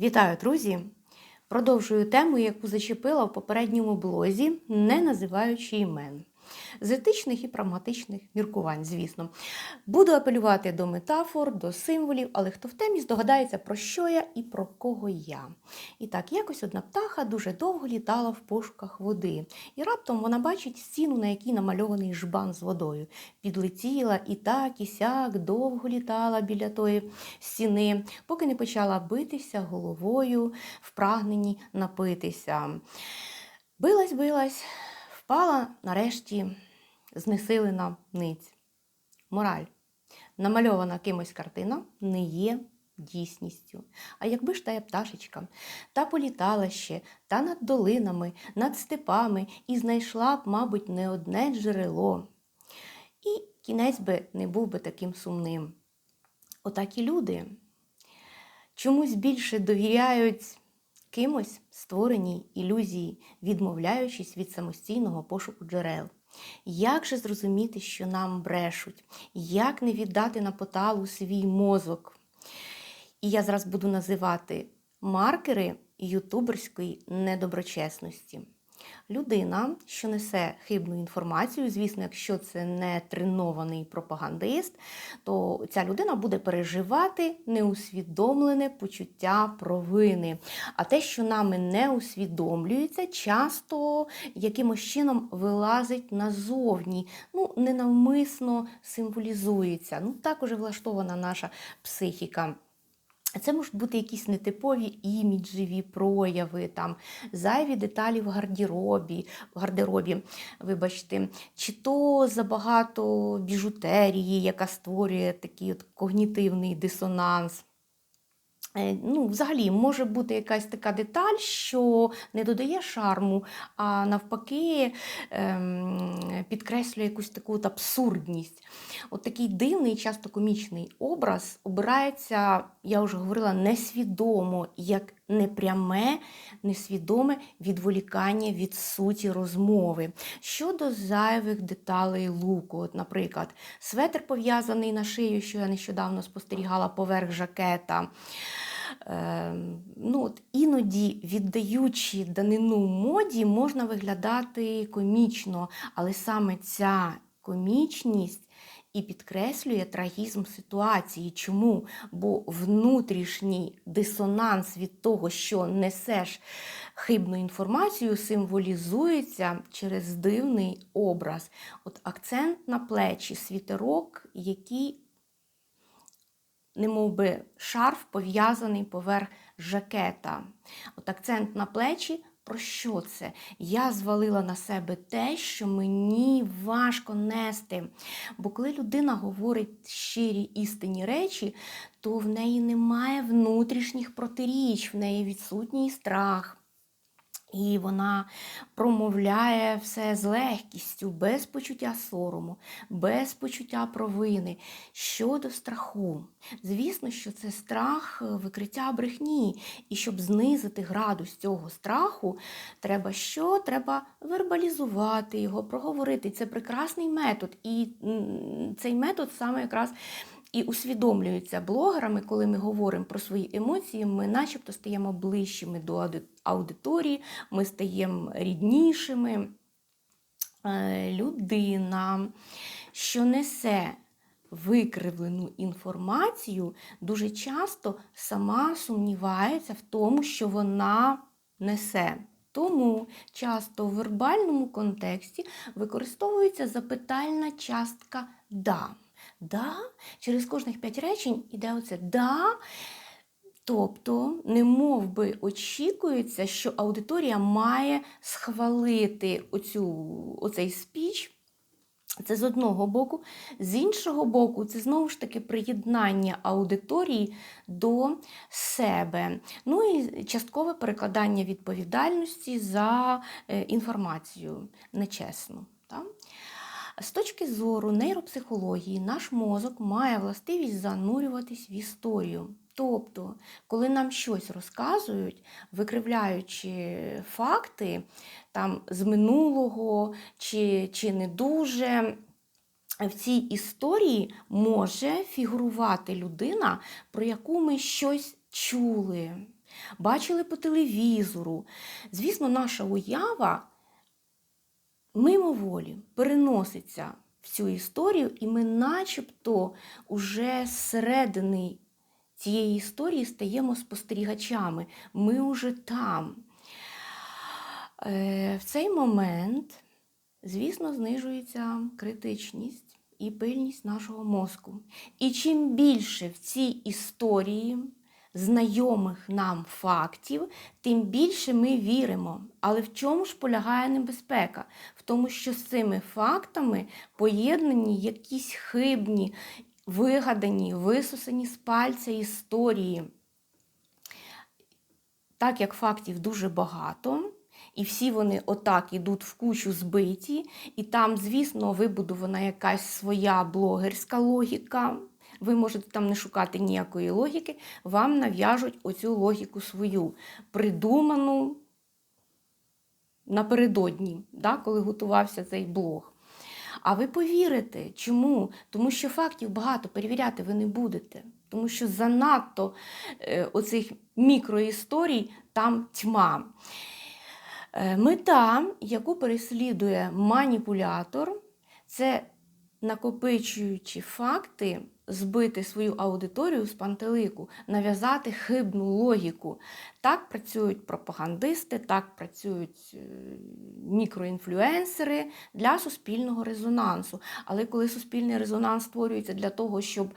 Вітаю, друзі! Продовжую тему, яку зачепила в попередньому блозі, не називаючи імен. З етичних і прагматичних міркувань, звісно. Буду апелювати до метафор, до символів, але хто в темі здогадається, про що я і про кого я. І так, якось одна птаха дуже довго літала в пошуках води, і раптом вона бачить стіну, на якій намальований жбан з водою. Підлетіла і так, і сяк довго літала біля тої стіни, поки не почала битися головою в прагненні напитися. Билась, билась, впала нарешті знесилена ниць. Мораль. Намальована кимось картина не є дійсністю. А якби ж тая пташечка та політала ще, та над долинами, над степами і знайшла б, мабуть, не одне джерело. І кінець би не був би таким сумним. Отак і люди чомусь більше довіряють кимось створеній ілюзії, відмовляючись від самостійного пошуку джерел. Як же зрозуміти, що нам брешуть? Як не віддати на поталу свій мозок? І я зараз буду називати маркери ютуберської недоброчесності. Людина, що несе хибну інформацію, звісно, якщо це не тренований пропагандист, то ця людина буде переживати неусвідомлене почуття провини. А те, що нами не усвідомлюється, часто якимось чином вилазить назовні, ну, ненавмисно символізується. Ну, так уже влаштована наша психіка. Це можуть бути якісь нетипові іміджеві прояви, там, зайві деталі в гардеробі, в гардеробі, вибачте, чи то забагато біжутерії, яка створює такий от когнітивний дисонанс. Е, Ну, Взагалі, може бути якась така деталь, що не додає шарму, а навпаки ем, підкреслює якусь таку от абсурдність. От такий дивний, часто комічний образ обирається, я вже говорила, несвідомо, як непряме, несвідоме відволікання від суті розмови. Щодо зайвих деталей луку, от, наприклад, светр пов'язаний на шию, що я нещодавно спостерігала поверх жакета. Е, ну, от Іноді, віддаючи данину моді, можна виглядати комічно, але саме ця комічність і підкреслює трагізм ситуації. Чому? Бо внутрішній дисонанс від того, що несеш хибну інформацію, символізується через дивний образ. От Акцент на плечі, світерок, який не мов би шарф пов'язаний поверх жакета. От акцент на плечі. Про що це? Я звалила на себе те, що мені важко нести. Бо коли людина говорить щирі істинні речі, то в неї немає внутрішніх протиріч, в неї відсутній страх. І вона промовляє все з легкістю, без почуття сорому, без почуття провини. Щодо страху. Звісно, що це страх викриття брехні. І щоб знизити градус цього страху, треба що? Треба вербалізувати його, проговорити. Це прекрасний метод. І цей метод саме якраз і усвідомлюються блогерами, коли ми говоримо про свої емоції, ми начебто стаємо ближчими до аудиторії, ми стаємо ріднішими. Е, людина, що несе викривлену інформацію, дуже часто сама сумнівається в тому, що вона несе. Тому часто в вербальному контексті використовується запитальна частка да. Да, Через кожних п'ять речень іде оце да. Тобто, не мов би очікується, що аудиторія має схвалити оцю, оцей спіч. Це з одного боку. З іншого боку, це знову ж таки приєднання аудиторії до себе. Ну і часткове перекладання відповідальності за е, інформацію нечесно. Так? З точки зору нейропсихології, наш мозок має властивість занурюватись в історію. Тобто, коли нам щось розказують, викривляючи факти там, з минулого чи, чи не дуже, в цій історії може фігурувати людина, про яку ми щось чули. бачили по телевізору. Звісно, наша уява мимоволі переноситься в цю історію, і ми начебто уже зсередини цієї історії стаємо спостерігачами. Ми уже там. Е, В цей момент, звісно, знижується критичність і пильність нашого мозку. І чим більше в цій історії знайомих нам фактів, тим більше ми віримо. Але в чому ж полягає небезпека? В тому, що з цими фактами поєднані якісь хибні, вигадані, висосані з пальця історії. Так як фактів дуже багато, і всі вони отак ідуть в кучу збиті, і там, звісно, вибудована якась своя блогерська логіка. Ви можете там не шукати ніякої логіки, вам нав'яжуть оцю логіку свою, придуману напередодні, да, коли готувався цей блог. А ви повірите, чому? Тому що фактів багато перевіряти ви не будете. Тому що занадто е, оцих мікроісторій там тьма. Е, Мета, яку переслідує маніпулятор, це накопичуючи факти, збити свою аудиторію з пантелику, нав'язати хибну логіку. Так працюють пропагандисти, так працюють е, мікроінфлюенсери для суспільного резонансу. Але коли суспільний резонанс створюється для того, щоб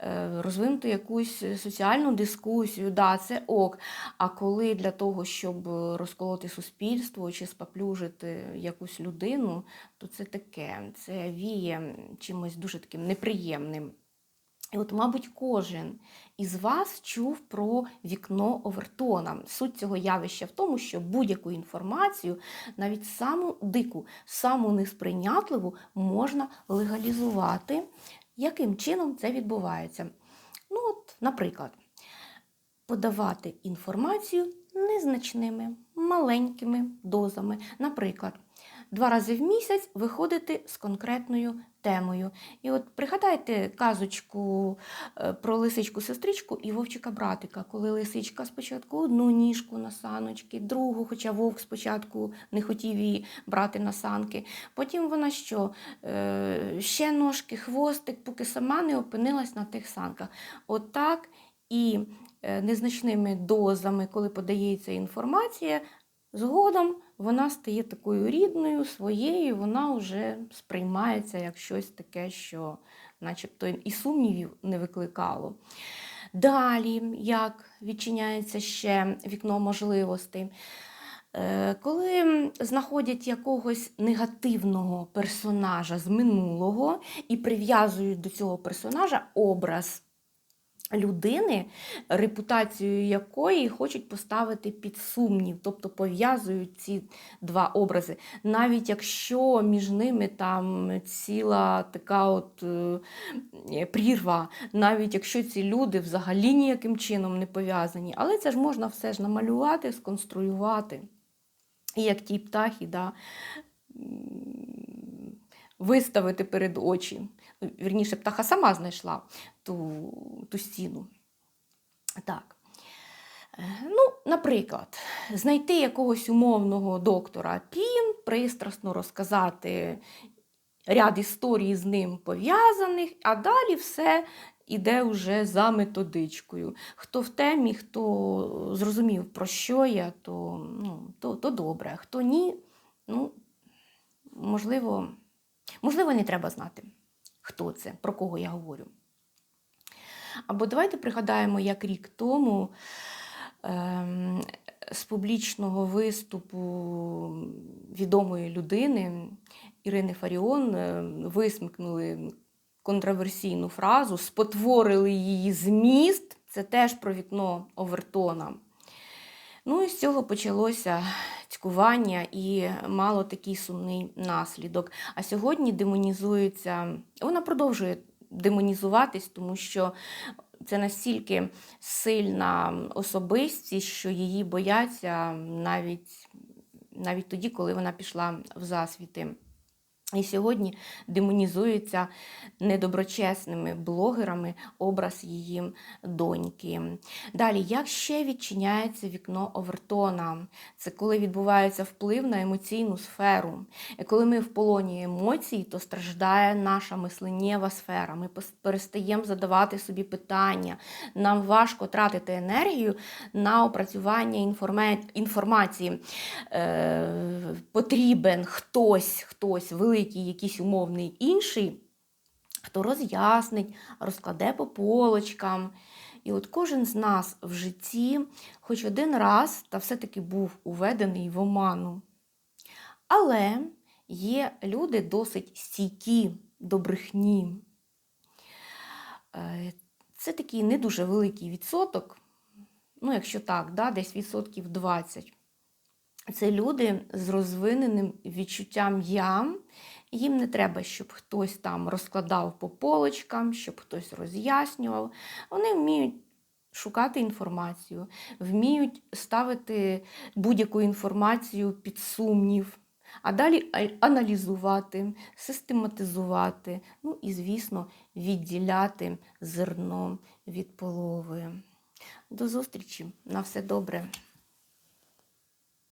е, розвинути якусь соціальну дискусію, да, це ок. А коли для того, щоб розколоти суспільство чи споплюжити якусь людину, то це таке, це віє чимось дуже таким неприємним. І от, мабуть, кожен із вас чув про вікно Овертона. Суть цього явища в тому, що будь-яку інформацію, навіть саму дику, саму несприйнятливу, можна легалізувати. Яким чином це відбувається? Ну, от, наприклад, подавати інформацію незначними, маленькими дозами. Наприклад, два рази в місяць виходити з конкретною темою. І от пригадайте казочку е, про лисичку-сестричку і вовчика-братика, коли лисичка спочатку одну ніжку на саночки, другу, хоча вовк спочатку не хотів її брати на санки. Потім вона що? Е, Ще ножки, хвостик, поки сама не опинилась на тих санках. Отак і е, незначними дозами, коли подається інформація, згодом вона стає такою рідною, своєю, вона вже сприймається як щось таке, що начебто і сумнівів не викликало. Далі, як відчиняється ще вікно можливостей. Е, Коли знаходять якогось негативного персонажа з минулого і прив'язують до цього персонажа образ людини, репутацію якої хочуть поставити під сумнів, тобто пов'язують ці два образи. Навіть якщо між ними там ціла така от е, прірва, навіть якщо ці люди взагалі ніяким чином не пов'язані, але це ж можна все ж намалювати, сконструювати. І як ті птахи, да, виставити перед очі. Вірніше, птаха сама знайшла ту, ту стіну. Так. Е, Ну, Наприклад, знайти якогось умовного доктора Пін, пристрасно розказати ряд історій з ним пов'язаних, а далі все іде вже за методичкою. Хто в темі, хто зрозумів, про що я, то, ну, то, то добре. Хто ні, ну, можливо, можливо, не треба знати, хто це, про кого я говорю. Або давайте пригадаємо, як рік тому ем, з публічного виступу відомої людини Ірини Фаріон е, висмикнули контроверсійну фразу, спотворили її зміст. Це теж про вікно Овертона. Ну і з цього почалося цькування і мало такий сумний наслідок. А сьогодні демонізується, вона продовжує демонізуватись, тому що це настільки сильна особистість, що її бояться навіть, навіть тоді, коли вона пішла в засвіти. І сьогодні демонізується недоброчесними блогерами образ її доньки. Далі, як ще відчиняється вікно Овертона? Це коли відбувається вплив на емоційну сферу. Коли ми в полоні емоцій, то страждає наша мисленнєва сфера. Ми перестаємо задавати собі питання. Нам важко тратити енергію на опрацювання інформації. Е, потрібен хтось, хтось великий, якийсь умовний інший, хто роз'яснить, розкладе по полочкам. І от кожен з нас в житті хоч один раз та все-таки був уведений в оману. Але є люди досить стійкі до брехні. Е, Це такий не дуже великий відсоток, ну, якщо так, да, десь відсотків 20. Це люди з розвиненим відчуттям я. Їм не треба, щоб хтось там розкладав по полочкам, щоб хтось роз'яснював. Вони вміють шукати інформацію, вміють ставити будь-яку інформацію під сумнів, а далі аналізувати, систематизувати, ну і, звісно, відділяти зерно від полови. До зустрічі! На все добре!